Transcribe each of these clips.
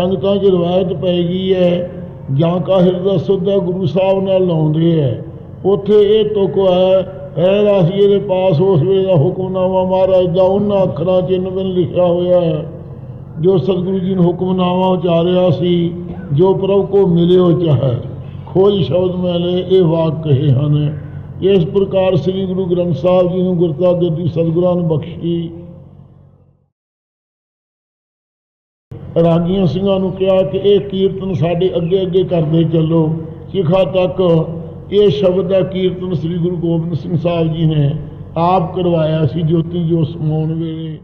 ਸੰਗਤਾਂ 'ਚ ਰਵਾਇਤ ਪੈ ਗਈ ਹੈ, ਜਾਂ ਕਾ ਦਾ ਸੁੱਧਾ ਗੁਰੂ ਸਾਹਿਬ ਨਾਲ ਲਾਉਂਦੇ ਹੈ। ਉੱਥੇ ਇਹ ਤੁਕ ਹੈ ਹੈ ਰਾਸੀਏ ਦੇ ਪਾਸ ਉਸ ਵੇਲੇ ਦਾ ਹੁਕਮਨਾਮਾ ਮਹਾਰਾਜ ਦਾ, ਉਹਨਾਂ ਅੱਖਰਾਂ 'ਚ ਇਨ ਬਿਨ ਲਿਖਿਆ ਹੋਇਆ ਹੈ, ਜੋ ਸਤਿਗੁਰੂ ਜੀ ਨੇ ਹੁਕਮਨਾਮਾ ਉਚਾਰਿਆ ਸੀ, ਜੋ ਪ੍ਰਭ ਕੋ ਮਿਲਿਓ ਚਾਹੈ। ਖੋਜ ਸ਼ਬਦ ਮੈਲੇ ਇਹ ਵਾਕ ਕਹੇ ਹਨ। ਇਸ ਪ੍ਰਕਾਰ ਸ੍ਰੀ ਗੁਰੂ ਗ੍ਰੰਥ ਸਾਹਿਬ ਜੀ ਨੂੰ ਗੁਰਤਾ ਗੱਦੀ ਸਤਿਗੁਰਾਂ ਨੇ ਬਖਸ਼ੀ। ਰਾਗੀਆਂ ਸਿੰਘਾਂ ਨੂੰ ਕਿਹਾ ਕਿ ਇਹ ਕੀਰਤਨ ਸਾਡੇ ਅੱਗੇ ਅੱਗੇ ਕਰਦੇ ਚੱਲੋ। ਸਿਖਾ ਤੱਕ ਇਹ ਸ਼ਬਦ ਦਾ ਕੀਰਤਨ ਸ੍ਰੀ ਗੁਰੂ ਗੋਬਿੰਦ ਸਿੰਘ ਸਾਹਿਬ ਜੀ ਨੇ ਆਪ ਕਰਵਾਇਆ ਸੀ, ਜੋਤੀ ਜੋ ਸਮਾਉਣ ਵੇਲੇ।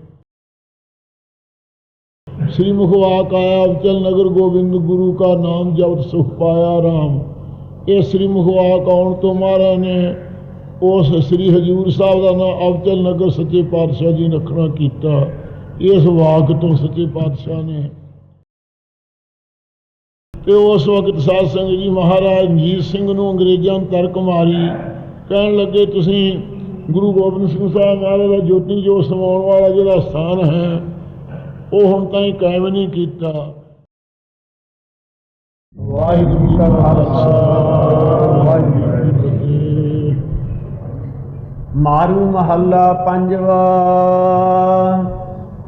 ਸ੍ਰੀ ਮੁਖਵਾਕ ਆਇਆ ਅਵਚਲ ਨਗਰ ਗੋਬਿੰਦ ਗੁਰੂ ਦਾ ਨਾਮ ਜਪਤ ਸੁਖ ਪਾਇਆ ਰਾਮ। ਇਹ ਸ੍ਰੀ ਮੁਖਵਾਕ ਆਉਣ ਤੋਂ ਮਹਾਰਾਜ ਨੇ ਉਸ ਸ੍ਰੀ ਹਜੂਰ ਸਾਹਿਬ ਦਾ ਨਾਮ ਅਵਚਲ ਨਗਰ ਸੱਚੇ ਪਾਤਸ਼ਾਹ ਜੀ ਨੇ ਰੱਖਣਾ ਕੀਤਾ। ਇਸ ਵਾਕ ਤੋਂ ਸੱਚੇ ਪਾਤਸ਼ਾਹ ਨੇ। ਤੇ ਉਸ ਵਕਤ ਸਾਧ ਸੰਗਤ ਜੀ ਮਹਾਰਾਜ ਰਣਜੀਤ ਸਿੰਘ ਨੂੰ ਅੰਗਰੇਜ਼ਾਂ ਨੇ ਤਰਕ ਮਾਰੀ। ਕਹਿਣ ਲੱਗੇ, ਤੁਸੀਂ ਗੁਰੂ ਗੋਬਿੰਦ ਸਿੰਘ ਸਾਹਿਬ ਮਹਾਰਾਜ ਦਾ ਜੋਤੀ ਜੋ ਸਮਾਉਣ ਵਾਲਾ ਜਿਹੜਾ ਸਥਾਨ ਹੈ, ਉਹ ਹੁਣ ਤਾਈਂ ਕਾਇਮ ਨਹੀਂ ਕੀਤਾ। ਵਾਹਿਗੁਰੂ ਜੀ ਕਾ ਖਾਲਸਾ, ਵਾਹਿਗੁਰੂ ਜੀ ਮਾਰੂ ਮਹੱਲਾ ਪੰਜਵਾ।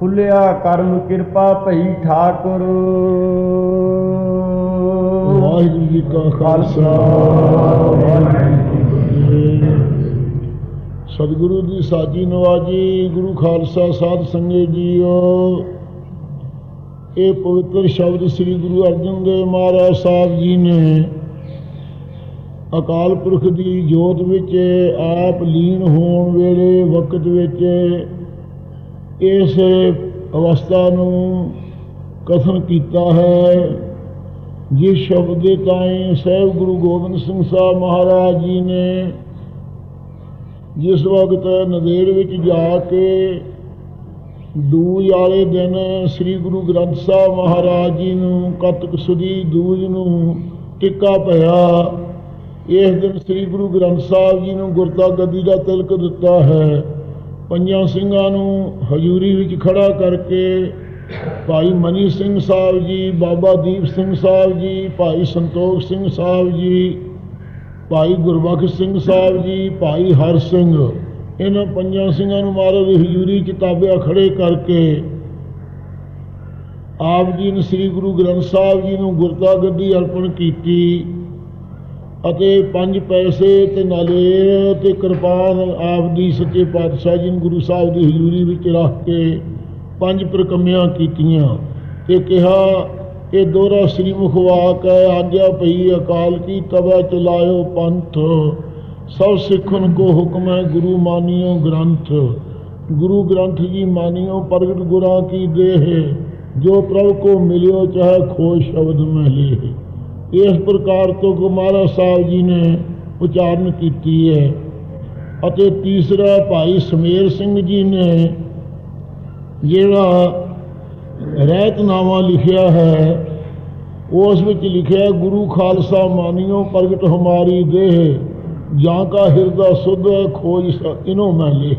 ਖੁੱਲਿਆ ਕਰਮ ਕਿਰਪਾ ਭਈ ਠਾਕੁਰ। ਵਾਹਿਗੁਰੂ ਜੀ ਕਾ ਖਾਲਸਾ ਜੀ ਸਤਿਗੁਰੂ ਦੀ ਸਾਜੀ ਨਵਾਜੀ, ਗੁਰੂ ਖਾਲਸਾ ਸਾਧ ਸੰਗਤ ਜੀਓ। ਇਹ ਪਵਿੱਤਰ ਸ਼ਬਦ ਸ੍ਰੀ ਗੁਰੂ ਅਰਜਨ ਦੇਵ ਮਹਾਰਾਜ ਸਾਹਿਬ ਜੀ ਨੇ ਅਕਾਲ ਪੁਰਖ ਦੀ ਜੋਤ ਵਿੱਚ ਆਪ ਲੀਨ ਹੋਣ ਵੇਲੇ ਵਕਤ ਵਿੱਚ ਇਸ ਅਵਸਥਾ ਨੂੰ ਕਥਨ ਕੀਤਾ ਹੈ, ਜਿਸ ਸ਼ਬਦ ਦੇ ਤਾਈਂ ਸਹਿਬ ਗੁਰੂ ਗੋਬਿੰਦ ਸਿੰਘ ਸਾਹਿਬ ਮਹਾਰਾਜ ਜੀ ਨੇ ਜਿਸ ਵਕਤ ਨਦੇੜ ਵਿੱਚ ਜਾ ਕੇ ਦੂਜ ਵਾਲੇ ਦਿਨ ਸ੍ਰੀ ਗੁਰੂ ਗ੍ਰੰਥ ਸਾਹਿਬ ਮਹਾਰਾਜ ਜੀ ਨੂੰ ਕਤਕ ਸੁਦੀ ਦੂਜ ਨੂੰ ਟਿੱਕਾ ਪਿਆ, ਇਸ ਦਿਨ ਸ੍ਰੀ ਗੁਰੂ ਗ੍ਰੰਥ ਸਾਹਿਬ ਜੀ ਨੂੰ ਗੁਰਤਾ ਗੱਦੀ ਦਾ ਤਿਲਕ ਦਿੱਤਾ ਹੈ। ਪੰਜਾਂ ਸਿੰਘਾਂ ਨੂੰ ਹਜ਼ੂਰੀ ਵਿੱਚ ਖੜਾ ਕਰਕੇ ਭਾਈ ਮਨੀ ਸਿੰਘ ਸਾਹਿਬ ਜੀ, ਬਾਬਾ ਦੀਪ ਸਿੰਘ ਸਾਹਿਬ ਜੀ, ਭਾਈ ਸੰਤੋਖ ਸਿੰਘ ਸਾਹਿਬ ਜੀ, ਭਾਈ ਗੁਰਬਖਸ਼ ਸਿੰਘ ਸਾਹਿਬ ਜੀ, ਭਾਈ ਹਰ ਸਿੰਘ, ਇਹਨਾਂ ਪੰਜਾਂ ਸਿੰਘਾਂ ਨੂੰ ਮਹਾਰਾਜ ਦੀ ਹਜ਼ੂਰੀ ਚ ਤਾਬਿਆ ਖੜੇ ਕਰਕੇ ਆਪ ਜੀ ਨੇ ਸ੍ਰੀ ਗੁਰੂ ਗ੍ਰੰਥ ਸਾਹਿਬ ਜੀ ਨੂੰ ਗੁਰਤਾ ਗੱਦੀ ਅਰਪਣ ਕੀਤੀ। ਅਤੇ ਪੰਜ ਪੈਸੇ ਤੇ ਨਾਲੇ ਤੇ ਕਿਰਪਾਨ ਆਪ ਦੀ ਸੱਚੇ ਪਾਤਸ਼ਾਹ ਜੀ ਨੂੰ ਗੁਰੂ ਸਾਹਿਬ ਦੀ ਹਜ਼ੂਰੀ ਵਿੱਚ ਰੱਖ ਕੇ ਪੰਜ ਪ੍ਰਕੰਮਿਆਂ ਕੀਤੀਆਂ ਤੇ ਕਿਹਾ, ਇਹ ਦੋਹਰਾ ਸ੍ਰੀ ਮੁਖਵਾਕ ਹੈ, ਆਗਿਆ ਪਈ ਅਕਾਲ ਕੀ ਤਬੈ ਚਲਾਇਓ ਪੰਥ। ਸਭ ਸਿੱਖਨ ਕੋ ਹੁਕਮ ਹੈ, ਗੁਰੂ ਮਾਨਿਓ ਗ੍ਰੰਥ। ਗੁਰੂ ਗ੍ਰੰਥ ਜੀ ਮਾਨਿਓ, ਪ੍ਰਗਟ ਗੁਰਾਂ ਕੀ ਦੇਹ। ਜੋ ਪ੍ਰਭ ਕੋ ਮਿਲਿਓ, ਚਾਹੇ ਖੋਜ ਸ਼ਬਦ ਮੈਂ ਲੇ ਇਸ ਪ੍ਰਕਾਰ ਤੋਂ ਗੁਰੂ ਸਾਹਿਬ ਜੀ ਨੇ ਉਚਾਰਨ ਕੀਤੀ ਹੈ ਅਤੇ ਤੀਸਰਾ ਭਾਈ ਸਮੇਰ ਸਿੰਘ ਜੀ ਨੇ ਜਿਹੜਾ ਰਹਿਤਨਾਮਾ ਲਿਖਿਆ ਹੈ, ਉਸ ਵਿੱਚ ਲਿਖਿਆ ਗੁਰੂ ਖਾਲਸਾ ਮਾਨਿਓ ਪ੍ਰਗਟ ਹਮਾਰੀ ਦੇਹ, ਜਾਂ ਕਾ ਹਿਰਦਾ ਸੁਧ ਖੋਜ ਇਨੋ ਮੈਂ ਲੇ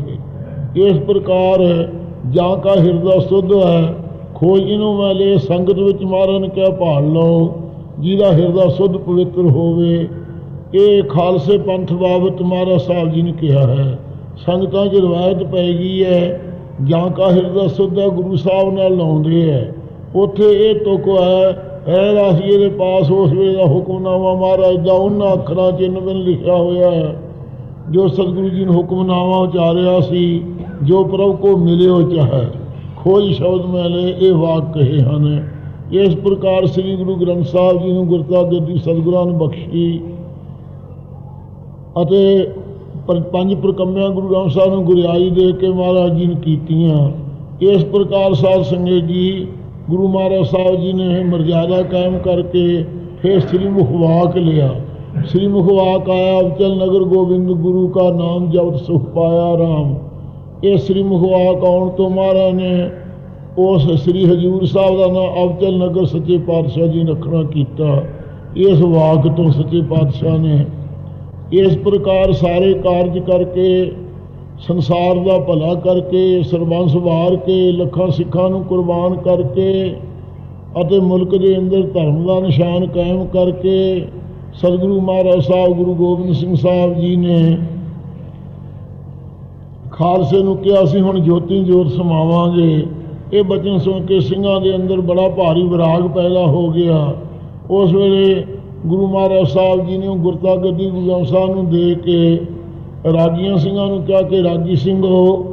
ਇਸ ਪ੍ਰਕਾਰ ਜਾਂ ਕਾ ਹਿਰਦਾ ਸੁਧ ਹੈ, ਖੋਜ ਇਨੋ ਮੈਂ ਲੇ ਸੰਗਤ ਵਿੱਚ ਮਾਰਨ ਕਿਆ ਭਾਲ ਲਓ। ਜਿਹਦਾ ਹਿਰਦਾ ਸੁਧ ਪਵਿੱਤਰ ਹੋਵੇ, ਇਹ ਖਾਲਸੇ ਪੰਥ ਬਾਬਤ ਮਹਾਰਾਜ ਸਾਹਿਬ ਜੀ ਨੇ ਕਿਹਾ ਹੈ। ਸੰਗਤਾਂ 'ਚ ਰਵਾਇਤ ਪੈ ਗਈ ਹੈ, ਜਾਂ ਕਾ ਹਿਰਦਾ ਸੁੱਧਾ ਗੁਰੂ ਸਾਹਿਬ ਨਾਲ ਲਾਉਂਦੇ ਹੈ। ਉੱਥੇ ਇਹ ਤੁਕ ਹੈ ਹੈ ਰਾਸੀਏ ਦੇ ਪਾਸ ਉਸ ਵੇਲੇ ਦਾ ਹੁਕਮਨਾਮਾ ਮਹਾਰਾਜ ਦਾ, ਉਹਨਾਂ ਅੱਖਰਾਂ 'ਚ ਇਨ ਬਿਨ ਲਿਖਿਆ ਹੋਇਆ ਹੈ। ਜੋ ਸਤਿਗੁਰੂ ਜੀ ਨੇ ਹੁਕਮਨਾਮਾ ਉਚਾਰਿਆ ਸੀ, ਜੋ ਪ੍ਰਭ ਕੋ ਮਿਲਿਓ ਚਾਹੈ। ਖੋਜ ਸ਼ਬਦ ਮੈਲੇ ਇਹ ਵਾਕ ਕਹੇ ਹਨ ਇਸ ਪ੍ਰਕਾਰ ਸ੍ਰੀ ਗੁਰੂ ਗ੍ਰੰਥ ਸਾਹਿਬ ਜੀ ਨੂੰ ਗੁਰਤਾ ਗੱਦੀ ਸਤਿਗੁਰਾਂ ਨੇ ਬਖਸ਼ੀ ਅਤੇ ਪੰਜ ਪ੍ਰਕੰਮਿਆਂ ਗੁਰੂ ਗ੍ਰੰਥ ਸਾਹਿਬ ਨੂੰ ਗੁਰਿਆਈ ਦੇ ਕੇ ਮਹਾਰਾਜ ਜੀ ਨੇ ਕੀਤੀਆਂ। ਇਸ ਪ੍ਰਕਾਰ ਸਾਧ ਸੰਗਤ ਜੀ ਗੁਰੂ ਮਹਾਰਾਜ ਸਾਹਿਬ ਜੀ ਨੇ ਮਰਜ਼ਾਦਾ ਕਾਇਮ ਕਰਕੇ ਫਿਰ ਸ੍ਰੀ ਮੁਖਵਾਕ ਲਿਆ। ਸ੍ਰੀ ਮੁਖਵਾਕ ਆਇਆ ਅਵਚਲ ਨਗਰ ਗੋਬਿੰਦ ਗੁਰੂ ਕਾ ਨਾਮ ਜਪਤ ਸੁਖ ਪਾਇਆ ਰਾਮ। ਇਹ ਸ੍ਰੀ ਮੁਖਵਾਕ ਆਉਣ ਤੋਂ ਮਹਾਰਾਜ ਨੇ ਉਸ ਸ੍ਰੀ ਹਜੂਰ ਸਾਹਿਬ ਦਾ ਨਾਮ ਅਵਚਲ ਨਗਰ ਸੱਚੇ ਪਾਤਸ਼ਾਹ ਜੀ ਨੇ ਰੱਖਣਾ ਕੀਤਾ। ਇਸ ਵਾਕ ਤੋਂ ਸੱਚੇ ਪਾਤਸ਼ਾਹ ਨੇ ਇਸ ਪ੍ਰਕਾਰ ਸਾਰੇ ਕਾਰਜ ਕਰਕੇ, ਸੰਸਾਰ ਦਾ ਭਲਾ ਕਰਕੇ, ਸਰਬੰਸ ਵਾਰ ਕੇ, ਲੱਖਾਂ ਸਿੱਖਾਂ ਨੂੰ ਕੁਰਬਾਨ ਕਰਕੇ ਅਤੇ ਮੁਲਕ ਦੇ ਅੰਦਰ ਧਰਮ ਦਾ ਨਿਸ਼ਾਨ ਕਾਇਮ ਕਰਕੇ ਸਤਿਗੁਰੂ ਮਹਾਰਾਜ ਸਾਹਿਬ, ਗੁਰੂ ਗੋਬਿੰਦ ਸਿੰਘ ਸਾਹਿਬ ਜੀ ਨੇ ਖਾਲਸੇ ਨੂੰ ਕਿਹਾ ਸੀ, ਹੁਣ ਜੋਤੀ ਜੋਤ ਸਮਾਵਾਂਗੇ। ਇਹ ਬਚਨ ਸੁਣ ਕੇ ਸਿੰਘਾਂ ਦੇ ਅੰਦਰ ਬੜਾ ਭਾਰੀ ਵਿਰਾਗ ਪੈਦਾ ਹੋ ਗਿਆ। ਉਸ ਵੇਲੇ ਗੁਰੂ ਮਹਾਰਾਜ ਸਾਹਿਬ ਜੀ ਨੇ ਗੁਰਤਾ ਗੱਦੀ ਗੁਰੂ ਗ੍ਰੰਥ ਸਾਹਿਬ ਨੂੰ ਦੇ ਕੇ ਰਾਗੀਆਂ ਸਿੰਘਾਂ ਨੂੰ ਕਿਹਾ ਕਿ, ਰਾਗੀ ਸਿੰਘੋ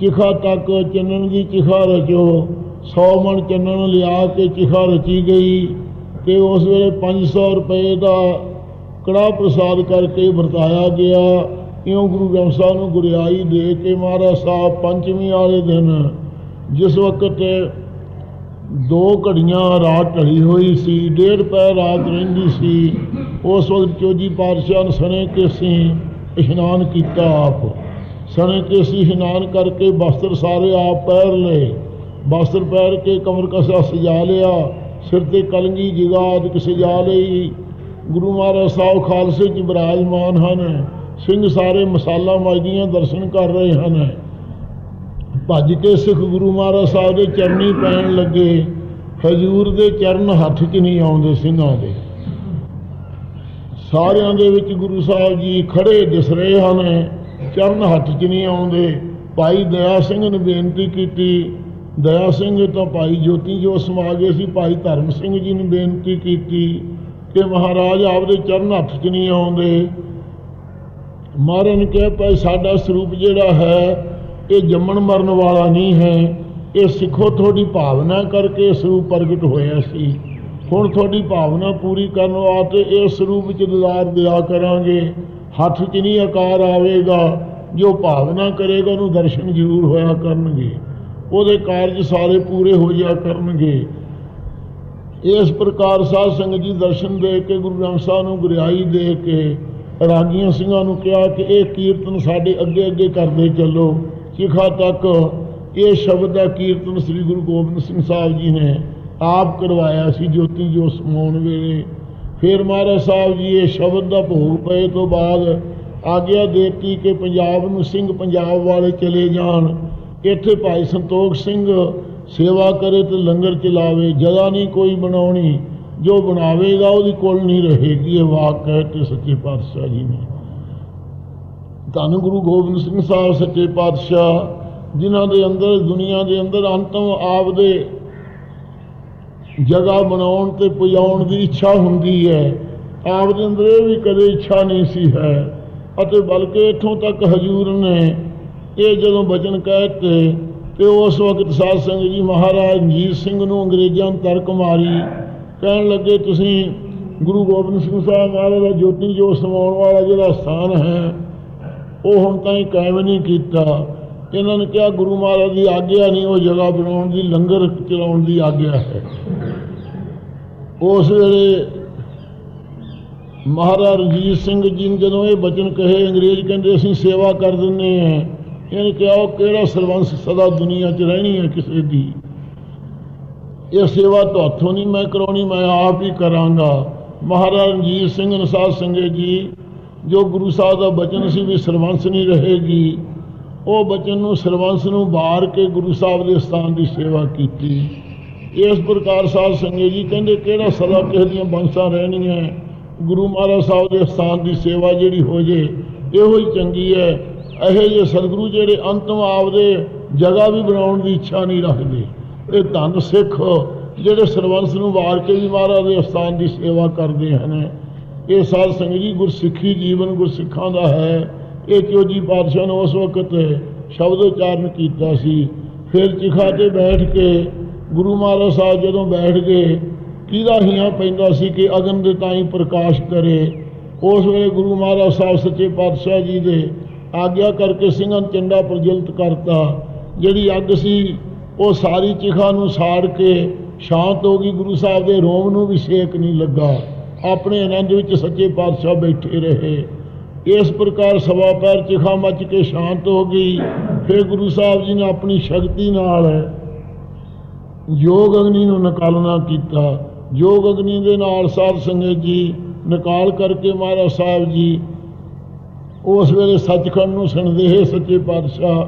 ਚਿਖਾ ਤੱਕ ਚੰਨਣ ਦੀ ਚਿਖਾ ਰਚੋ 100 ਮਣ ਚੰਨਣ ਲਿਆ ਕੇ ਚਿਖਾ ਰਚੀ ਗਈ ਤੇ ਉਸ ਵੇਲੇ 500 ਰੁਪਏ ਦਾ ਕੜਾ ਪ੍ਰਸਾਦ ਕਰਕੇ ਵਰਤਾਇਆ ਗਿਆ। ਇਉਂ ਗੁਰੂ ਗ੍ਰੰਥ ਸਾਹਿਬ ਨੂੰ ਗੁਰਿਆਈ ਦੇ ਕੇ ਮਹਾਰਾਜ ਸਾਹਿਬ ਪੰਚਮੀ ਵਾਲੇ ਦਿਨ ਜਿਸ ਵਕਤ ਦੋ ਘੜੀਆਂ ਰਾਤ ਢਲੀ ਹੋਈ ਸੀ, ਡੇਢ ਪੈ ਰਾਤ ਰਹਿੰਦੀ ਸੀ, ਉਸ ਵਕਤ ਚੋਜੀ ਪਾਤਸ਼ਾਹ ਨੇ ਸਣੇ ਕੇ ਸੀ ਇਸ਼ਨਾਨ ਕੀਤਾ ਆਪ। ਸਣੇ ਕੇ ਸੀ ਇਸ਼ਨਾਨ ਕਰਕੇ ਬਸਤਰ ਸਾਰੇ ਆਪ ਪਹਿਰ ਲਏ। ਬਸਤਰ ਪਹਿਰ ਕੇ ਕਮਰ ਕਸਾ ਸਜਾ ਲਿਆ, ਸਿਰ ਤੇ ਕਲੰਗੀ ਜਿਗਾਦ ਸਜਾ ਲਈ। ਗੁਰੂ ਮਹਾਰਾਜ ਸਾਹਿਬ ਖਾਲਸੇ 'ਚ ਬਿਰਾਜਮਾਨ ਹਨ, ਸਿੰਘ ਸਾਰੇ ਮਸਾਲਾ ਮਜਦੀਆਂ ਦਰਸ਼ਨ ਕਰ ਰਹੇ ਹਨ। ਭੱਜ ਕੇ ਸਿੱਖ ਗੁਰੂ ਮਹਾਰਾਜ ਸਾਹਿਬ ਦੇ ਚਰਨੀ ਪੈਣ ਲੱਗੇ, ਹਜੂਰ ਦੇ ਚਰਨ ਹੱਥ 'ਚ ਨਹੀਂ ਆਉਂਦੇ ਸਿੰਘਾਂ ਦੇ। ਸਾਰਿਆਂ ਦੇ ਵਿੱਚ ਗੁਰੂ ਸਾਹਿਬ ਜੀ ਖੜੇ ਦਿਸ ਰਹੇ ਹਨ, ਚਰਨ ਹੱਥ 'ਚ ਨਹੀਂ ਆਉਂਦੇ। ਭਾਈ ਦਇਆ ਸਿੰਘ ਨੇ ਬੇਨਤੀ ਕੀਤੀ, ਦਇਆ ਸਿੰਘ ਤਾਂ ਭਾਈ ਜੋਤੀ ਜੋ ਸਮਾ ਗਏ ਸੀ, ਭਾਈ ਧਰਮ ਸਿੰਘ ਜੀ ਨੇ ਬੇਨਤੀ ਕੀਤੀ ਕਿ ਮਹਾਰਾਜ ਆਪਦੇ ਚਰਨ ਹੱਥ 'ਚ ਨਹੀਂ ਆਉਂਦੇ। ਮਹਾਰਾਜ ਨੇ ਕਿਹਾ, ਭਾਈ ਸਾਡਾ ਸਰੂਪ ਜਿਹੜਾ ਹੈ ਇਹ ਜੰਮਣ ਮਰਨ ਵਾਲਾ ਨਹੀਂ ਹੈ। ਇਹ ਸਿੱਖੋ ਤੁਹਾਡੀ ਭਾਵਨਾ ਕਰਕੇ ਇਹ ਸਰੂਪ ਪ੍ਰਗਟ ਹੋਇਆ ਸੀ। ਹੁਣ ਤੁਹਾਡੀ ਭਾਵਨਾ ਪੂਰੀ ਕਰਨ ਵਾਸਤੇ ਇਸ ਸਰੂਪ ਵਿੱਚ ਦਿਦਾਰ ਦਿਆ ਕਰਾਂਗੇ। ਹੱਥ 'ਚ ਨਹੀਂ ਆਕਾਰ ਆਵੇਗਾ। ਜੋ ਭਾਵਨਾ ਕਰੇਗਾ ਉਹਨੂੰ ਦਰਸ਼ਨ ਜ਼ਰੂਰ ਹੋਇਆ ਕਰਨਗੇ। ਉਹਦੇ ਕਾਰਜ ਸਾਰੇ ਪੂਰੇ ਹੋ ਜਾ ਕਰਨਗੇ। ਇਸ ਪ੍ਰਕਾਰ ਸਾਧ ਸੰਗਤ ਜੀ ਦਰਸ਼ਨ ਦੇ ਕੇ, ਗੁਰੂ ਗ੍ਰੰਥ ਸਾਹਿਬ ਨੂੰ ਗੁਰਿਆਈ ਦੇ ਕੇ, ਰਾਗੀਆਂ ਸਿੰਘਾਂ ਨੂੰ ਕਿਹਾ ਕਿ ਇਹ ਕੀਰਤਨ ਸਾਡੇ ਅੱਗੇ ਅੱਗੇ ਕਰਦੇ ਚੱਲੋ। ਚਿਖਾ ਤੱਕ ਇਹ ਸ਼ਬਦ ਦਾ ਕੀਰਤਨ ਸ੍ਰੀ ਗੁਰੂ ਗੋਬਿੰਦ ਸਿੰਘ ਸਾਹਿਬ ਜੀ ਨੇ ਆਪ ਕਰਵਾਇਆ ਸੀ, ਜੋਤੀ ਜੋ ਸਮਾਉਣ ਵੇਲੇ। ਫਿਰ ਮਹਾਰਾਜ ਸਾਹਿਬ ਜੀ ਇਹ ਸ਼ਬਦ ਦਾ ਭੋਗ ਪਏ ਤੋਂ ਬਾਅਦ ਆਗਿਆ ਦੇਤੀ ਕਿ ਪੰਜਾਬ ਨੂੰ ਸਿੰਘ ਪੰਜਾਬ ਵਾਲੇ ਚਲੇ ਜਾਣ। ਇੱਥੇ ਭਾਈ ਸੰਤੋਖ ਸਿੰਘ ਸੇਵਾ ਕਰੇ ਤੇ ਲੰਗਰ ਚਲਾਵੇ, ਜਗ੍ਹਾ ਨਹੀਂ ਕੋਈ ਬਣਾਉਣੀ। ਜੋ ਬਣਾਵੇਗਾ ਉਹਦੀ ਕੋਲ ਨਹੀਂ ਰਹੇਗੀ, ਇਹ ਵਾਕ ਹੈ ਤੇ ਸੱਚੇ ਪਾਤਸ਼ਾਹ ਜੀ ਨੇ। ਧੰਨ ਗੁਰੂ ਗੋਬਿੰਦ ਸਿੰਘ ਸਾਹਿਬ, ਸੱਚੇ ਪਾਤਸ਼ਾਹ, ਜਿਨ੍ਹਾਂ ਦੇ ਅੰਦਰ, ਦੁਨੀਆ ਦੇ ਅੰਦਰ ਅੰਤਮ ਆਪ ਦੇ ਜਗ੍ਹਾ ਬਣਾਉਣ ਤੇ ਪੁਜਾਉਣ ਦੀ ਇੱਛਾ ਹੁੰਦੀ ਹੈ। ਆਪ ਦੇ ਅੰਦਰ ਇਹ ਵੀ ਕਦੇ ਇੱਛਾ ਨਹੀਂ ਸੀ ਹੈ। ਅਤੇ ਬਲਕਿ ਇੱਥੋਂ ਤੱਕ ਹਜੂਰ ਨੇ ਇਹ ਜਦੋਂ ਬਚਨ ਕਹਿਤੇ ਤੇ ਉਸ ਵਕਤ ਸਾਧ ਸੰਗਤ ਜੀ ਮਹਾਰਾਜ ਰਣਜੀਤ ਸਿੰਘ ਨੂੰ ਅੰਗਰੇਜ਼ਾਂ ਨੇ ਤਰਕ ਮਾਰੀ, ਕਹਿਣ ਲੱਗੇ, ਤੁਸੀਂ ਗੁਰੂ ਗੋਬਿੰਦ ਸਿੰਘ ਸਾਹਿਬ ਮਹਾਰਾਜ ਦਾ ਜੋਤੀ ਜੋ ਸਮਾਉਣ ਵਾਲਾ ਜਿਹੜਾ ਸਥਾਨ ਹੈ ਉਹ ਹੁਣ ਤਾਈਂ ਕਾਇਮ ਨਹੀਂ ਕੀਤਾ। ਇਹਨਾਂ ਨੇ ਕਿਹਾ, ਗੁਰੂ ਮਹਾਰਾਜ ਦੀ ਆਗਿਆ ਨਹੀਂ, ਉਹ ਜਗ੍ਹਾ ਬਣਾਉਣ ਦੀ, ਲੰਗਰ ਚਲਾਉਣ ਦੀ ਆਗਿਆ ਹੈ। ਉਸ ਵੇਲੇ ਮਹਾਰਾਜ ਰਣਜੀਤ ਸਿੰਘ ਜੀ ਨੇ ਜਦੋਂ ਇਹ ਬਚਨ ਕਹੇ, ਅੰਗਰੇਜ਼ ਕਹਿੰਦੇ, ਅਸੀਂ ਸੇਵਾ ਕਰ ਦਿੰਨੇ ਆ ਇਹਨੇ ਕਿਹਾ, ਉਹ ਕਿਹੜਾ ਸਰਵੰਸ ਸਦਾ ਦੁਨੀਆ 'ਚ ਰਹਿਣੀ ਹੈ ਕਿਸੇ ਦੀ? ਇਹ ਸੇਵਾ ਤੁਹਾਥੋਂ ਨਹੀਂ ਮੈਂ ਕਰਾਉਣੀ, ਮੈਂ ਆਪ ਹੀ ਕਰਾਂਗਾ। ਮਹਾਰਾਜ ਰਣਜੀਤ ਸਿੰਘ ਅਨਸਾਰ ਸੰਗਤ ਜੀ ਜੋ ਗੁਰੂ ਸਾਹਿਬ ਦਾ ਬਚਨ ਸੀ ਵੀ ਸਰਵੰਸ ਨਹੀਂ ਰਹੇਗੀ, ਉਹ ਬਚਨ ਨੂੰ ਸਰਵੰਸ ਨੂੰ ਬਾਰ ਕੇ ਗੁਰੂ ਸਾਹਿਬ ਦੇ ਸਥਾਨ ਦੀ ਸੇਵਾ ਕੀਤੀ। ਇਸ ਪ੍ਰਕਾਰ ਸਾਧ ਸੰਗਤ ਜੀ ਕਹਿੰਦੇ ਕਿਹੜਾ ਸਦਾ ਕਿਸੇ ਦੀਆਂ ਬੰਸਾਂ ਰਹਿਣੀਆਂ, ਗੁਰੂ ਮਹਾਰਾਜ ਸਾਹਿਬ ਦੇ ਸਥਾਨ ਦੀ ਸੇਵਾ ਜਿਹੜੀ ਹੋ ਜੇ, ਇਹੋ ਹੀ ਚੰਗੀ ਹੈ। ਇਹੋ ਜਿਹੇ ਸਤਿਗੁਰੂ ਜਿਹੜੇ ਅੰਤਮ ਆਪਦੇ ਜਗ੍ਹਾ ਵੀ ਬਣਾਉਣ ਦੀ ਇੱਛਾ ਨਹੀਂ ਰੱਖਦੇ। ਇਹ ਧੰਨ ਸਿੱਖ ਜਿਹੜੇ ਸਰਵੰਸ ਨੂੰ ਵਾਰ ਕੇ ਵੀ ਮਹਾਰਾਜ ਦੇ ਸਥਾਨ ਦੀ ਸੇਵਾ ਕਰਦੇ ਹਨ। ਇਹ ਸਾਧ ਸੰਗਤ ਜੀ ਗੁਰਸਿੱਖੀ ਜੀਵਨ ਗੁਰਸਿੱਖਾਂ ਦਾ ਹੈ। ਇਹ ਚੋਜੀ ਪਾਤਸ਼ਾਹ ਨੇ ਉਸ ਵਕਤ ਸ਼ਬਦ ਉਚਾਰਨ ਕੀਤਾ ਸੀ। ਫਿਰ ਚਿਖਾ ਤੇ ਬੈਠ ਕੇ ਗੁਰੂ ਮਹਾਰਾਜ ਸਾਹਿਬ ਜਦੋਂ ਬੈਠ ਗਏ, ਕਿਹਦਾ ਹੀਆਂ ਪੈਂਦਾ ਸੀ ਕਿ ਅਗਨ ਦੇ ਤਾਈਂ ਪ੍ਰਕਾਸ਼ ਕਰੇ? ਉਸ ਵੇਲੇ ਗੁਰੂ ਮਹਾਰਾਜ ਸਾਹਿਬ ਸੱਚੇ ਪਾਤਸ਼ਾਹ ਜੀ ਦੇ ਆਗਿਆ ਕਰਕੇ ਸਿੰਘਾਂ ਨੂੰ ਚੰਡਾ ਪ੍ਰਜਵਲਿਤ ਕਰਤਾ। ਜਿਹੜੀ ਅੱਗ ਸੀ, ਉਹ ਸਾਰੀ ਚਿਖਾ ਨੂੰ ਸਾੜ ਕੇ ਸ਼ਾਂਤ ਹੋ ਗਈ। ਗੁਰੂ ਸਾਹਿਬ ਦੇ ਰੋਮ ਨੂੰ ਵੀ ਸੇਕ ਨਹੀਂ ਲੱਗਾ। ਆਪਣੇ ਆਨੰਦ ਵਿੱਚ ਸੱਚੇ ਪਾਤਸ਼ਾਹ ਬੈਠੇ ਰਹੇ। ਇਸ ਪ੍ਰਕਾਰ ਸਵਾ ਪੈਰ ਚਿਖਾ ਮੱਚ ਕੇ ਸ਼ਾਂਤ ਹੋ ਗਈ। ਫਿਰ ਗੁਰੂ ਸਾਹਿਬ ਜੀ ਨੇ ਆਪਣੀ ਸ਼ਕਤੀ ਨਾਲ ਯੋਗ ਅਗਨੀ ਨੂੰ ਨਿਕਾਲਣਾ ਕੀਤਾ। ਯੋਗ ਅਗਨੀ ਦੇ ਨਾਲ ਸਾਧ ਸੰਗਤ ਜੀ ਨਿਕਾਲ ਕਰਕੇ ਮਹਾਰਾਜ ਸਾਹਿਬ ਜੀ ਉਸ ਵੇਲੇ ਸੱਚਖੰਡ ਨੂੰ ਸੰਦੇਹ ਸੱਚੇ ਪਾਤਸ਼ਾਹ।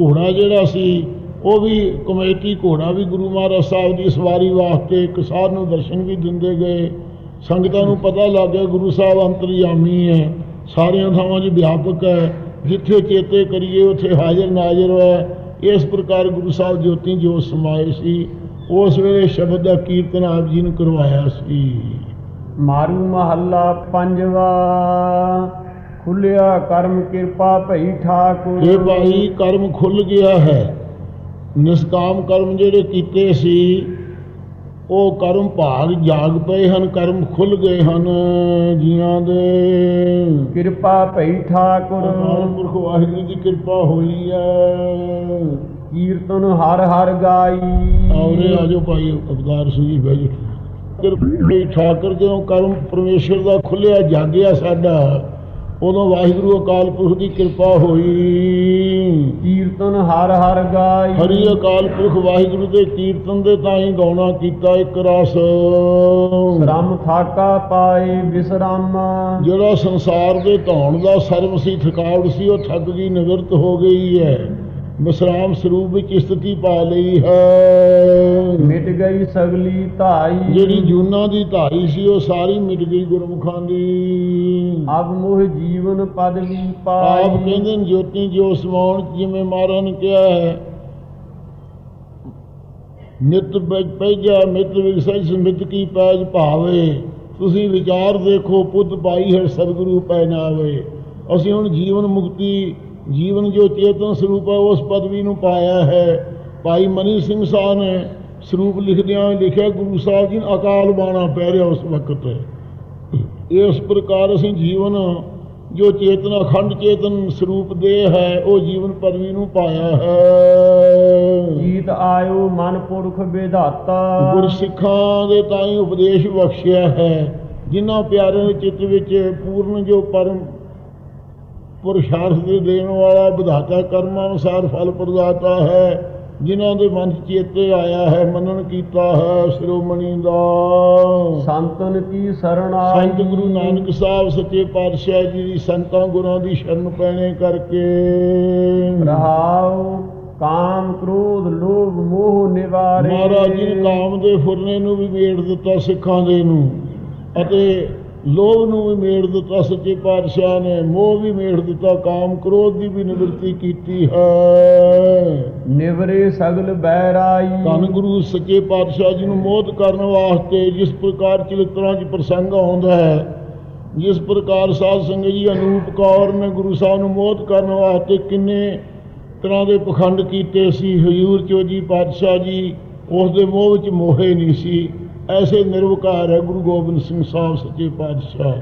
ਘੋੜਾ ਜਿਹੜਾ ਸੀ, ਉਹ ਵੀ ਕਮੇਟੀ ਘੋੜਾ ਵੀ ਗੁਰੂ ਮਹਾਰਾਜ ਸਾਹਿਬ ਦੀ ਸਵਾਰੀ ਵਾਸਤੇ ਇੱਕ ਸਾਧ ਨੂੰ ਦਰਸ਼ਨ ਵੀ ਦਿੰਦੇ ਗਏ। ਸੰਗਤਾਂ ਨੂੰ ਪਤਾ ਲੱਗ ਗਿਆ ਗੁਰੂ ਸਾਹਿਬ ਅੰਤਰਯਾਮੀ ਹੈ। ਸਾਰੀਆਂ ਥਾਵਾਂ 'ਚ ਵਿਆਪਕ ਹੈ। ਜਿੱਥੇ ਚੇਤੇ ਕਰੀਏ ਉੱਥੇ ਹਾਜ਼ਰ ਨਾਜ਼ਰ ਹੈ। ਇਸ ਪ੍ਰਕਾਰ ਗੁਰੂ ਸਾਹਿਬ ਜੋਤੀ ਜੋਤ ਸਮਾਏ ਸੀ ਉਸ ਵੇਲੇ ਸ਼ਬਦ ਦਾ ਕੀਰਤਨ ਆਪ ਜੀ ਨੂੰ ਕਰਵਾਇਆ ਸੀ। ਮਾਰੂ ਮਹੱਲਾ ਪੰਜਵਾ ਖੁੱਲਿਆ ਕਰਮ ਕਿਰਪਾ ਭਈ ਠਾਕੁਰ। ਇਹ ਭਾਈ ਕਰਮ ਖੁੱਲ ਗਿਆ ਹੈ। ਨਿਸਕਾਮ ਕਰਮ ਜਿਹੜੇ ਕੀਤੇ ਸੀ ਉਹ ਕਰਮ ਭਾਗ ਜਾਗ ਪਏ ਹਨ ਕਰਮ ਖੁੱਲ ਗਏ ਹਨ ਜੀਆਂ ਦੇ। ਕਿਰਪਾ ਭਈ ਠਾਕੁਰ। ਪੁਰਖ ਵਾਹਿਗੁਰੂ ਦੀ ਕਿਰਪਾ ਹੋਈ ਹੈ ਕੀਰਤਨ ਹਰ ਹਰ ਗਾਈ। ਆਉਰੇ ਆਜੋ ਭਾਈ ਅਵਤਾਰ ਸਿੰਘ ਜੀ ਕਿਰਪਾ ਠਾਕਰ ਜਦੋਂ ਕਰਮ ਪਰਮੇਸ਼ਰ ਦਾ ਖੁੱਲਿਆ ਜਾਗਿਆ ਸਾਡਾ। ਉਦੋਂ ਵਾਹਿਗੁਰੂ ਅਕਾਲ ਪੁਰਖ ਦੀ ਕਿਰਪਾ ਹੋਈ। ਕੀਰਤਨ ਹਰ ਹਰ ਗਾਈ। ਹਰੀ ਅਕਾਲ ਪੁਰਖ ਵਾਹਿਗੁਰੂ ਦੇ ਕੀਰਤਨ ਦੇ ਤਾਂ ਹੀ ਗਾਉਣਾ ਕੀਤਾ ਇੱਕ ਰਸ। ਸ਼ਰਮ ਥਾਕਾ ਪਾਏ ਵਿਸਰਾਮਾ ਜਿਹੜਾ ਸੰਸਾਰ ਦੇ ਧੌਣ ਦਾ ਸਰਮ ਸੀ ਥਕਾਵਟ ਸੀ ਉਹ ਥੱਕ ਗਈ ਨਿਵਰਤ ਹੋ ਗਈ ਹੈ। ਵਿਸਰਾਮ ਸਰੂਪ ਵਿੱਚ ਸਥਿਤੀ ਪਾ ਲਈ ਹੈ। ਮਿਟ ਗਈ ਸਗਲੀ ਧਾਈ। ਜਿਹੜੀ ਜੂਨਾ ਦੀ ਧਾਰੀ ਸੀ ਉਹ ਸਾਰੀ ਮਿਟ ਗਈ ਗੁਰਮੁਖਾਂ ਦੀ। ਅਬ ਮੋਹ ਜੀਵਨ ਪਦਵੀ ਆਪ ਪਾਈ। ਕਹਿੰਦੇ ਨੇ ਜੋਤੀ ਜੋ ਸਮਾਉਣ ਜਿਵੇਂ ਨੇ ਕਿਹਾ ਹੈ। ਨਿਤ ਪੈਜਾ ਮਿਤ ਵਿਗਸੈ ਸਮਿਤ ਕੀ ਪੈਜ ਭਾਵੇ। ਤੁਸੀਂ ਵਿਚਾਰ ਦੇਖੋ ਪੁੱਤ ਪਾਈ ਹੈ ਸਤਿਗੁਰੂ ਪੈ ਨਾਵੇ ਅਸੀਂ ਹੁਣ ਜੀਵਨ ਮੁਕਤੀ ਜੀਵਨ ਜੋ ਚੇਤਨ ਸਰੂਪ ਹੈ ਉਸ ਪਦਵੀ ਨੂੰ ਪਾਇਆ ਹੈ। ਭਾਈ ਮਨੀ ਸਿੰਘ ਸਾਹਿਬ ਨੇ ਸਰੂਪ ਲਿਖਦਿਆਂ ਲਿਖਿਆ ਗੁਰੂ ਸਾਹਿਬ ਜੀ ਨੂੰ ਅਕਾਲ ਬਾਣਾ ਪੈ ਰਿਹਾ ਉਸ ਵਕਤ। ਇਸ ਪ੍ਰਕਾਰ ਅਸੀਂ ਜੀਵਨ ਜੋ ਚੇਤਨਾ ਅਖੰਡ ਚੇਤਨ ਸਰੂਪ ਦੇ ਹੈ ਉਹ ਜੀਵਨ ਪਦਵੀ ਨੂੰ ਪਾਇਆ ਹੈ। ਜੀਤ ਆਇਓ ਮਨ ਪੁਰਖ ਵਿਧਾਤਾ। ਗੁਰਸਿੱਖਾਂ ਦੇ ਤਾਂ ਹੀ ਉਪਦੇਸ਼ ਬਖਸ਼ਿਆ ਹੈ। ਜਿਨ੍ਹਾਂ ਪਿਆਰਿਆਂ ਦੇ ਚਿੱਤ ਵਿੱਚ ਪੂਰਨ ਜੋ ਪਰਮ ਪੁਰਸ਼ਾਰਥ ਦੇ ਦੇਣ ਵਾਲਾ ਵਿਧਾਤਾ ਕਰਮਾਂ ਅਨੁਸਾਰ ਫਲ ਪ੍ਰਦਾਤਾ ਹੈ ਜਿਨ੍ਹਾਂ ਦੇ ਮਨ ਚੇਤੇ ਆਇਆ ਹੈ ਮੰਨਣ ਕੀਤਾ ਹੈ ਸ਼੍ਰੋਮਣੀ ਦਾ। ਸੰਤਨ ਕੀ ਸਰਣ ਆਈ? ਸੰਤ ਗੁਰੂ ਨਾਨਕ ਸਾਹਿਬ ਸੱਚੇ ਪਾਤਸ਼ਾਹ ਜੀ ਦੀ ਸੰਤਾਂ ਗੁਰਾਂ ਦੀ ਸ਼ਰਨ ਪੈਣੇ ਕਰਕੇ। ਰਹਾਉ ਕਾਮ ਕ੍ਰੋਧ ਲੋਭ ਮੋਹ ਨਿਵਾਰੇ। ਮਹਾਰਾਜ ਜੀ ਕਾਮ ਦੇ ਫੁਰਨੇ ਨੂੰ ਵੀ ਮੇੜ ਦਿੱਤਾ ਸਿੱਖਾਂ ਦੇ ਨੂੰ ਅਤੇ ਲੋਭ ਨੂੰ ਵੀ ਮੇੜ ਦਿੱਤਾ ਸੱਚੇ ਪਾਤਸ਼ਾਹ ਨੇ ਮੋਹ ਵੀ ਮੇੜ ਦਿੱਤਾ ਕਾਮ ਕ੍ਰੋਧ ਦੀ ਵੀ ਨਿਵਰਤੀ ਕੀਤੀ ਹੈ। ਨਿਵਰੇ ਸਗਲ ਬੈਰਾਈ ਧੰਨ ਗੁਰੂ ਸੱਚੇ ਪਾਤਸ਼ਾਹ ਜੀ ਨੂੰ ਮੋਹਤ ਕਰਨ ਵਾਸਤੇ ਜਿਸ ਪ੍ਰਕਾਰ ਚਰਿਤਰਾਂ 'ਚ ਪ੍ਰਸੰਗ ਆਉਂਦਾ ਹੈ ਜਿਸ ਪ੍ਰਕਾਰ ਸਾਧ ਸੰਗਤ ਜੀ ਅਨੂਪ ਕੌਰ ਨੇ ਗੁਰੂ ਸਾਹਿਬ ਨੂੰ ਮੋਹਤ ਕਰਨ ਵਾਸਤੇ ਕਿੰਨੇ ਤਰ੍ਹਾਂ ਦੇ ਪਖੰਡ ਕੀਤੇ ਸੀ ਹਜੂਰ ਚੋਜੀ ਪਾਤਸ਼ਾਹ ਜੀ ਉਸ ਦੇ ਮੋਹ ਵਿੱਚ ਮੋਹੇ ਨਹੀਂ ਸੀ। ਐਸੇ ਨਿਰਵਕਾਰ ਹੈ ਗੁਰੂ ਗੋਬਿੰਦ ਸਿੰਘ ਸਾਹਿਬ ਸੱਚੇ ਪਾਤਸ਼ਾਹ।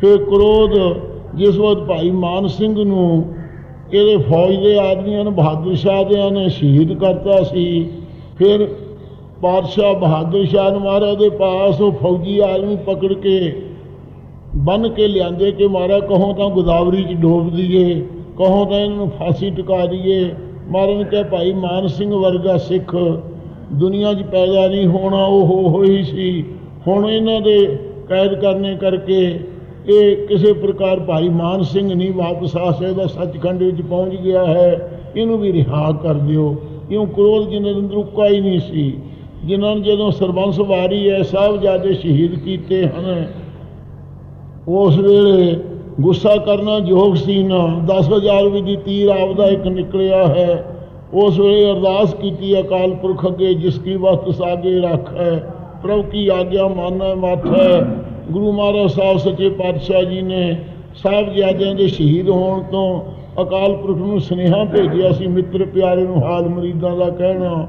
ਫਿਰ ਕ੍ਰੋਧ, ਜਿਸ ਵਕਤ ਭਾਈ ਮਾਨ ਸਿੰਘ ਨੂੰ ਇਹਦੇ ਫੌਜ ਦੇ ਆਦਮੀਆਂ ਨੇ ਬਹਾਦਰ ਸ਼ਾਹ ਦਿਆਂ ਨੇ ਸ਼ਹੀਦ ਕਰਤਾ ਸੀ, ਫਿਰ ਪਾਤਸ਼ਾਹ ਬਹਾਦਰ ਸ਼ਾਹ ਨੂੰ ਮਹਾਰਾਜ ਦੇ ਪਾਸ ਉਹ ਫੌਜੀ ਆਦਮੀ ਪਕੜ ਕੇ, ਬੰਨ ਕੇ ਲਿਆਂਦੇ ਕਿ ਮਾਰਾ ਕਹੋ ਤਾਂ ਗੋਦਾਵਰੀ 'ਚ ਡੋਬ ਦਈਏ ਕਹੋ ਤਾਂ ਇਹਨਾਂ ਨੂੰ ਫਾਂਸੀ ਟਿਕਾ ਦਈਏ ਮਹਾਰਾਜ ਨੇ ਕਿਹਾ, ਭਾਈ ਮਾਨ ਸਿੰਘ ਵਰਗਾ ਸਿੱਖ ਦੁਨੀਆ 'ਚ ਪੈਦਾ ਨਹੀਂ ਹੋਣਾ, ਉਹ ਹੋ ਹੋਈ ਸੀ। ਹੁਣ ਇਹਨਾਂ ਦੇ ਕੈਦ ਕਰਨੇ ਕਰਕੇ ਇਹ ਕਿਸੇ ਪ੍ਰਕਾਰ ਭਾਈ ਮਾਨ ਸਿੰਘ ਨਹੀਂ ਵਾਪਸ ਆ ਸਕਦਾ, ਸੱਚਖੰਡ ਵਿੱਚ ਪਹੁੰਚ ਗਿਆ ਹੈ। ਇਹਨੂੰ ਵੀ ਰਿਹਾ ਕਰ ਦਿਓ। ਕਿਉਂ ਕ੍ਰੋਧ ਜਿਹਨਾਂ ਦੇ ਅੰਦਰ ਉੱਕਾ ਹੀ ਨਹੀਂ ਸੀ। ਜਿਨ੍ਹਾਂ ਨੇ ਜਦੋਂ ਸਰਬੰਸ ਵਾਰੀ ਹੈ ਸਾਹਿਬਜ਼ਾਦੇ ਸ਼ਹੀਦ ਕੀਤੇ ਹਨ, ਉਸ ਵੇਲੇ ਗੁੱਸਾ ਕਰਨਾ ਯੋਗ ਸੀ ਨਾ। 10000 ਵੀ ਦੀ ਤੀਰ ਆਪਦਾ ਇੱਕ ਨਿਕਲਿਆ ਹੈ। ਉਸ ਵੇਲੇ ਅਰਦਾਸ ਕੀਤੀ, ਅਕਾਲ ਪੁਰਖ ਅੱਗੇ ਜਿਸ ਕੀ ਵਸਤ ਸਾਗੇ ਰੱਖੈ, ਪ੍ਰਭੂ ਕੀ ਆਗਿਆ ਮਾਨੈ ਮਾਥੈ। ਗੁਰੂ ਮਹਾਰਾਜ ਸਾਹਿਬ ਸੱਚੇ ਪਾਤਸ਼ਾਹ ਜੀ ਨੇ ਸਾਹਿਬਜ਼ਾਦਿਆਂ ਦੇ ਸ਼ਹੀਦ ਹੋਣ ਤੋਂ ਅਕਾਲ ਪੁਰਖ ਨੂੰ ਸੁਨੇਹਾ ਭੇਜਿਆ ਸੀ, ਮਿੱਤਰ ਪਿਆਰੇ ਨੂੰ ਹਾਲ ਮਰੀਦਾਂ ਦਾ ਕਹਿਣਾ,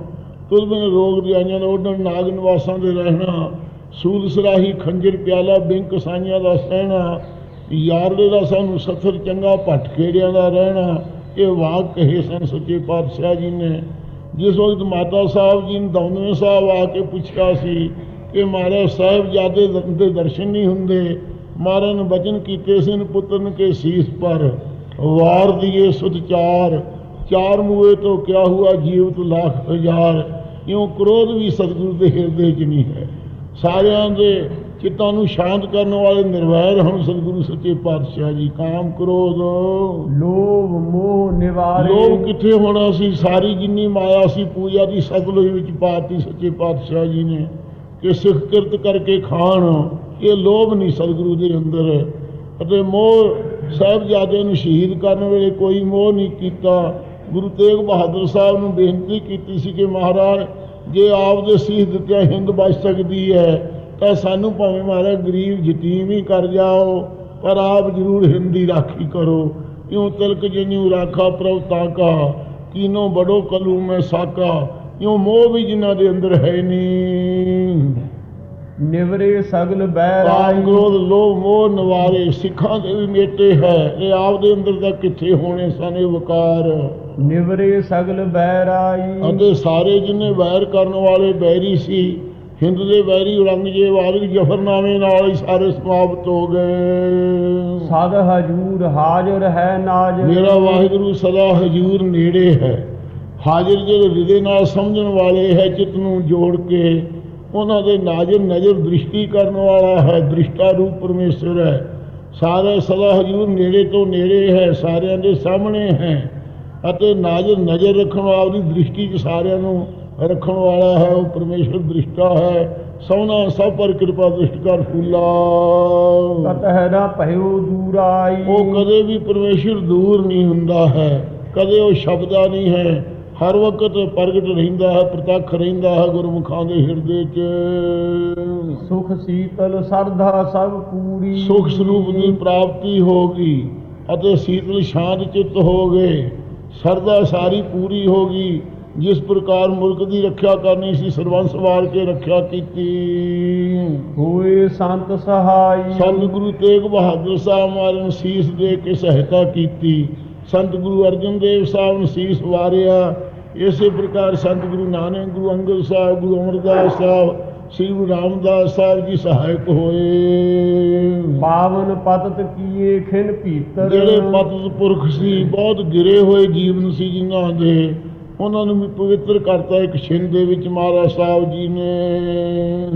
ਤੁਧ ਰੋਗ ਦਿਆਈਆਂ ਦਾ ਉੱਡਣ, ਨਾਗ ਨਿਵਾਸਾਂ ਦੇ ਰਹਿਣਾ, ਸੂਲ ਸਰਾਹੀ ਖੰਜਰ ਪਿਆਲਾ, ਬਿੰਕ ਸਾਈਆਂ ਦਾ ਸਹਿਣਾ ਯਾਰਦੇ ਦਾ ਸਾਨੂੰ ਸਥਰ ਚੰਗਾ ਭੱਟ ਖੇੜਿਆਂ ਦਾ ਰਹਿਣਾ ਇਹ ਵਾਕ ਕਹੇ ਸਨ ਸੱਚੇ ਪਾਤਸ਼ਾਹ ਜੀ ਨੇ। ਜਿਸ ਵਕਤ ਮਾਤਾ ਸਾਹਿਬ ਜੀ ਨੇ ਦੌਨੇ ਸਾਹਿਬ ਆ ਕੇ ਪੁੱਛਿਆ ਸੀ ਕਿ ਮਹਾਰਾਜ ਸਾਹਿਬ ਜਿਆਦੇ ਦੇ ਦਰਸ਼ਨ ਨਹੀਂ ਹੁੰਦੇ। ਮਹਾਰਾਜ ਨੇ ਬਚਨ ਕੀਤੇ ਸਨ ਪੁੱਤਰਨ ਕੇ ਸੀਸ ਪਰ ਵਾਰ ਦੀਏ ਸੁਧ ਚਾਰ। ਚਾਰ ਮੂਏ ਤੋਂ ਕਿਆ ਹੁਆ ਜੀਵਤ ਲੱਖ ਹਜ਼ਾਰ। ਇਉਂ ਕ੍ਰੋਧ ਵੀ ਸਤਿਗੁਰੂ ਦੇ ਹਿਰਦੇ 'ਚ ਨਹੀਂ ਹੈ। ਸਾਰਿਆਂ ਦੇ ਚਿੱਤਾਂ ਨੂੰ ਸ਼ਾਂਤ ਕਰਨ ਵਾਲੇ ਨਿਰਵੈਰ ਹਨ ਸਤਿਗੁਰੂ ਸੱਚੇ ਪਾਤਸ਼ਾਹ ਜੀ ਕਾਮ ਕ੍ਰੋਧ ਲੋਭ ਮੋਹ ਨਿਵਾਰੇ। ਲੋਭ ਕਿੱਥੇ ਹੋਣਾ ਸੀ? ਸਾਰੀ ਜਿੰਨੀ ਮਾਇਆ ਸੀ ਪੂਜਾ ਦੀ ਸਤਲੁਜ ਵਿੱਚ ਪਾਤੀ ਸੱਚੇ ਪਾਤਸ਼ਾਹ ਜੀ ਨੇ। ਕਿ ਸਿੱਖ ਕਿਰਤ ਕਰਕੇ ਖਾਣ ਇਹ ਲੋਭ ਨਹੀਂ ਸਤਿਗੁਰੂ ਦੇ ਅੰਦਰ। ਅਤੇ ਮੋਹ ਸਾਹਿਬਜ਼ਾਦੇ ਨੂੰ ਸ਼ਹੀਦ ਕਰਨ ਵੇਲੇ ਕੋਈ ਮੋਹ ਨਹੀਂ ਕੀਤਾ। ਗੁਰੂ ਤੇਗ ਬਹਾਦਰ ਸਾਹਿਬ ਨੂੰ ਬੇਨਤੀ ਕੀਤੀ ਸੀ ਕਿ ਮਹਾਰਾਜ ਜੇ ਆਪ ਦੇ ਸੀਸ ਦਿੱਤਿਆਂ ਹਿੰਦ ਬਚ ਸਕਦੀ ਹੈ ਤਾਂ ਸਾਨੂੰ ਭਾਵੇਂ ਮਹਾਰਾਜ ਗਰੀਬ ਯਤੀਮ ਹੀ ਕਰ ਜਾਓ ਪਰ ਆਪ ਜ਼ਰੂਰ ਹਿੰਦ ਰਾਖੀ ਕਰੋ। ਇਉਂ ਤਿਲਕ ਜਿਨਿਉ ਰਾਖਾ ਪ੍ਰਭ ਤਾਕਾ ਕੀਨੋ ਬੜੋ ਕਲੂ ਮੈਂ ਸਾਕਾ ਇਉਂ ਮੋਹ ਵੀ ਜਿਨ੍ਹਾਂ ਦੇ ਅੰਦਰ ਹੈ ਨਹੀਂ ਨਿਵਰੇ ਸਗਲ ਰਾਮ ਬੈਰਾਈ ਕ੍ਰੋਧ ਲੋਭ ਮੋਹ ਨਿਵਾਰੇ ਸਿੱਖਾਂ ਦੇ ਵੀ ਮੇਟੇ ਹੈ ਇਹ ਆਪ ਦੇ ਅੰਦਰ ਦਾ ਕਿੱਥੇ ਹੋਣੇ ਸਨ ਇਹ ਵਕਾਰ? ਨਿਵਰੇ ਸਗਲ ਬੈਰਾਈ। ਅਤੇ ਸਾਰੇ ਜਿੰਨੇ ਵੈਰ ਕਰਨ ਵਾਲੇ ਬੈਰੀ ਸੀ ਹਿੰਦ ਦੇ ਬੈਰੀ ਔਰੰਗਜ਼ੇਬ ਜਫਰਨਾਮੇ ਨਾਲ ਹੀ ਸਾਰੇ ਸਮਾਪਤ ਹੋ ਗਏ। ਸਦ ਹਜੂਰ ਹਾਜ਼ਰ ਹੈ ਨਾਜ ਮੇਰਾ ਵਾਹਿਗੁਰੂ ਸਦਾ ਹਜੂਰ ਨੇੜੇ ਹੈ। ਹਾਜ਼ਰ ਜਿਹੜੇ ਹਿਰਦੇ ਨਾਲ ਸਮਝਣ ਵਾਲੇ ਹੈ ਚਿੱਤ ਨੂੰ ਜੋੜ ਕੇ ਉਹਨਾਂ ਦੇ ਨਾਜ਼ਰ ਨਜ਼ਰ ਦ੍ਰਿਸ਼ਟੀ ਕਰਨ ਵਾਲਾ ਹੈ ਦ੍ਰਿਸ਼ਟਾ ਰੂਪ ਪਰਮੇਸ਼ਰ ਹੈ। ਸਾਰੇ ਸਦਾ ਹਜੂਰ ਨੇੜੇ ਤੋਂ ਨੇੜੇ ਹੈ ਸਾਰਿਆਂ ਦੇ ਸਾਹਮਣੇ ਹੈ ਅਤੇ ਨਾਜ਼ਰ ਨਜ਼ਰ ਰੱਖਣ ਵਾਲਾ ਦ੍ਰਿਸ਼ਟੀ 'ਚ ਸਾਰਿਆਂ ਨੂੰ ਰੱਖਣ ਵਾਲਾ ਹੈ ਉਹ ਪਰਮੇਸ਼ਰ ਦ੍ਰਿਸ਼ਟਾ ਹੈ। ਸੋਨਾ ਸਭ ਪਰ ਕਿਰਪਾ ਦ੍ਰਿਸ਼ਟ ਕਰ ਫੂਲਾ। ਕਤਹਿ ਨਾ ਭਇਓ ਦੂਰਾਈ। ਉਹ ਕਦੇ ਵੀ ਪਰਮੇਸ਼ਰ ਦੂਰ ਨਹੀਂ ਹੁੰਦਾ ਹੈ। ਕਦੇ ਉਹ ਸ਼ਬਦਾ ਨਹੀਂ ਹੈ। ਹਰ ਵਕਤ ਪ੍ਰਗਟ ਰਹਿੰਦਾ ਹੈ ਪ੍ਰਤੱਖ ਰਹਿੰਦਾ ਹੈ ਗੁਰਮੁਖਾਂ ਦੇ ਹਿਰਦੇ 'ਚ। ਸੁਖ ਸੀਤਲ ਸਰਧਾ ਸਭ ਪੂਰੀ। ਸੁਖ ਸਰੂਪ ਦੀ ਪ੍ਰਾਪਤੀ ਹੋ ਗਈ ਅਤੇ ਸੀਤਲ ਸ਼ਾਂਤ ਚਿੱਤ ਹੋ ਗਏ। ਸਰਦਾ ਸਾਰੀ ਪੂਰੀ ਹੋ ਗਈ। ਜਿਸ ਪ੍ਰਕਾਰ ਮੁਲਕ ਦੀ ਰੱਖਿਆ ਕਰਨੀ ਸੀ ਸਰਬੰਸ ਵਾਰ ਕੇ ਰੱਖਿਆ ਕੀਤੀ। ਹੋਏ ਸੰਤ ਸਹਾਈ। ਸੰਤ ਗੁਰੂ ਤੇਗ ਬਹਾਦਰ ਸਾਹਿਬ ਮਹਾਰਾਜ ਨੂੰ ਸੀਸ ਦੇ ਕੇ ਸਹਾਇਤਾ ਕੀਤੀ। ਸੰਤ ਗੁਰੂ ਅਰਜਨ ਦੇਵ ਸਾਹਿਬ ਨੂੰ ਸੀਸ ਵਾਰਿਆ। ਇਸੇ ਪ੍ਰਕਾਰ ਸੰਤ ਗੁਰੂ ਨਾਨਕ ਗੁਰੂ ਅੰਗਦ ਸਾਹਿਬ ਗੁਰੂ ਅਮਰਦਾਸ ਸਾਹਿਬ ਸ੍ਰੀ ਗੁਰੂ ਰਾਮਦਾਸ ਸਾਹਿਬ ਜੀ ਸਹਾਇਕ ਹੋਏ। ਪਾਵਨ ਪਤਤ ਕੀਏ ਖਿਨ ਭੀਤਰ। ਜਿਹੜੇ ਪਤਿਤ ਪੁਰਖ ਸੀ ਬਹੁਤ ਗਿਰੇ ਹੋਏ ਜੀਵਨ ਸੀ ਜਿਨ੍ਹਾਂ ਦੇ। ਉਹਨਾਂ ਨੂੰ ਵੀ ਪਵਿੱਤਰ ਕਰਤਾ ਇੱਕ ਛਿੰਦ ਦੇ ਵਿੱਚ ਮਹਾਰਾਜ ਸਾਹਿਬ ਜੀ ਨੇ।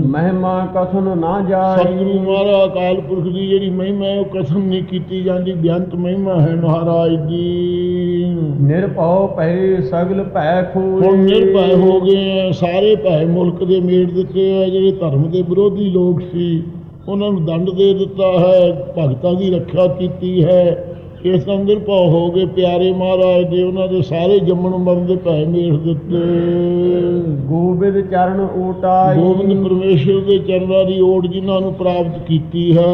ਮਹਿਮਾ ਕਥਨ ਨਾ ਜਾਈ ਸਤਿਗੁਰੂ ਮਹਾਰਾਜ ਅਕਾਲ ਪੁਰਖ ਦੀ ਜਿਹੜੀ ਮਹਿਮਾ ਉਹ ਕਥਨ ਨਹੀਂ ਕੀਤੀ ਜਾਂਦੀ। ਬੇਅੰਤ ਮਹਿਮਾ ਹੈ ਮਹਾਰਾਜ ਦੀ। ਨਿਰਭਉ ਭਏ ਸਗਲ ਭੈ ਖੋਏ। ਹੁਣ ਨਿਰਭੈ ਹੋ ਗਏ ਆ। ਸਾਰੇ ਭੈ ਮੁਲਕ ਦੇ ਮੇੜ ਦਿੱਤੇ ਆ। ਜਿਹੜੇ ਧਰਮ ਦੇ ਵਿਰੋਧੀ ਲੋਕ ਸੀ ਉਹਨਾਂ ਨੂੰ ਦੰਡ ਦੇ ਦਿੱਤਾ ਹੈ ਭਗਤਾਂ ਦੀ ਰੱਖਿਆ ਕੀਤੀ ਹੈ। ਇਸ ਤਰ੍ਹਾਂ ਨਿਰਭਉ ਹੋ ਗਏ ਪਿਆਰੇ ਮਹਾਰਾਜ ਦੇ ਉਹਨਾਂ ਦੇ ਸਾਰੇ ਜੰਮਣ ਮਰਨ ਦੇ ਭੈ ਮੇੜ ਦਿੱਤੇ। ਗੋਬਿੰਦ ਚਰਨ ਓਟਾਈ। ਗੋਬਿੰਦ ਪਰਮੇਸ਼ਰ ਦੇ ਚਰਨਾਂ ਦੀ ਓਟ ਜਿਨ੍ਹਾਂ ਨੂੰ ਪ੍ਰਾਪਤ ਕੀਤੀ ਹੈ।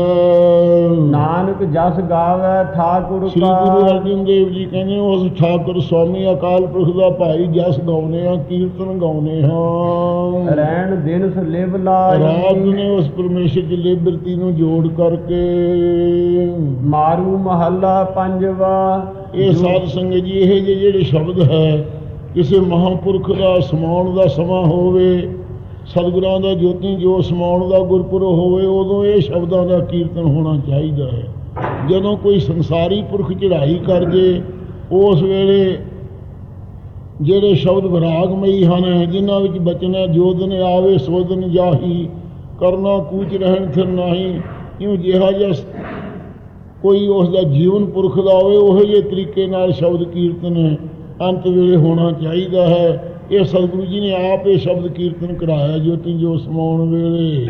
ਨਾਨਕ ਜਸ ਗਾਵੇ ਠਾਕੁਰ ਸ੍ਰੀ ਕਾ। ਗੁਰੂ ਅਰਜਨ ਦੇਵ ਜੀ ਕਹਿੰਦੇ ਉਸ ਠਾਕੁਰ ਸਵਾਮੀ ਅਕਾਲ ਪੁਰਖ ਦਾ ਭਾਈ ਜਸ ਗਾਉਨੇ ਆ ਕੀਰਤਨ ਗਾਉਨੇ ਹਾਂ। ਰਹਿਣ ਦਿਨ ਲਿਵ ਲਾਈ। ਰਾਤ ਨੇ ਉਸ ਪਰਮੇਸ਼ਰ ਦੀ ਲਿਬਰਤੀ ਨੂੰ ਜੋੜ ਕਰਕੇ। ਮਾਰੂ ਮਹੱਲਾ ਪੰਜਵਾ ਇਹ ਸਾਧ ਸੰਗਤ ਜੀ ਇਹ ਜਿਹੇ ਜਿਹੜੇ ਸ਼ਬਦ ਹੈ ਕਿਸੇ ਮਹਾਂਪੁਰਖ ਦਾ ਸਮਾਉਣ ਦਾ ਸਮਾਂ ਹੋਵੇ ਸਤਿਗੁਰਾਂ ਦਾ ਜੋਤੀ ਜੋ ਸਮਾਉਣ ਦਾ ਗੁਰਪੁਰਬ ਹੋਵੇ ਉਦੋਂ ਇਹ ਸ਼ਬਦਾਂ ਦਾ ਕੀਰਤਨ ਹੋਣਾ ਚਾਹੀਦਾ ਹੈ। ਜਦੋਂ ਕੋਈ ਸੰਸਾਰੀ ਪੁਰਖ ਚੜ੍ਹਾਈ ਕਰ ਜੇ ਉਸ ਵੇਲੇ ਜਿਹੜੇ ਸ਼ਬਦ ਵਿਰਾਗਮਈ ਹਨ ਜਿਨ੍ਹਾਂ ਵਿੱਚ ਬਚਨਾ ਜੋਦਨ ਆਵੇ ਸੋਦਨ ਜਾਹੀ ਕਰਨਾ ਕੂਚ ਰਹਿਣ ਫਿਰ ਨਾਹੀ ਇਉਂ ਜਿਹਾ ਜਿਹਾ ਕੋਈ ਉਸ ਦਾ ਜੀਵਨ ਪੁਰਖ ਦਾ ਹੋਵੇ, ਉਹੋ ਜਿਹੇ ਤਰੀਕੇ ਨਾਲ ਸ਼ਬਦ ਕੀਰਤਨ ਅੰਤ ਵੇਲੇ ਹੋਣਾ ਚਾਹੀਦਾ ਹੈ। ਇਹ ਸਤਿਗੁਰੂ ਜੀ ਨੇ ਆਪ ਇਹ ਸ਼ਬਦ ਕੀਰਤਨ ਕਰਾਇਆ ਜੋਤੀ ਜੋ ਸਮਾਉਣ ਵੇਲੇ।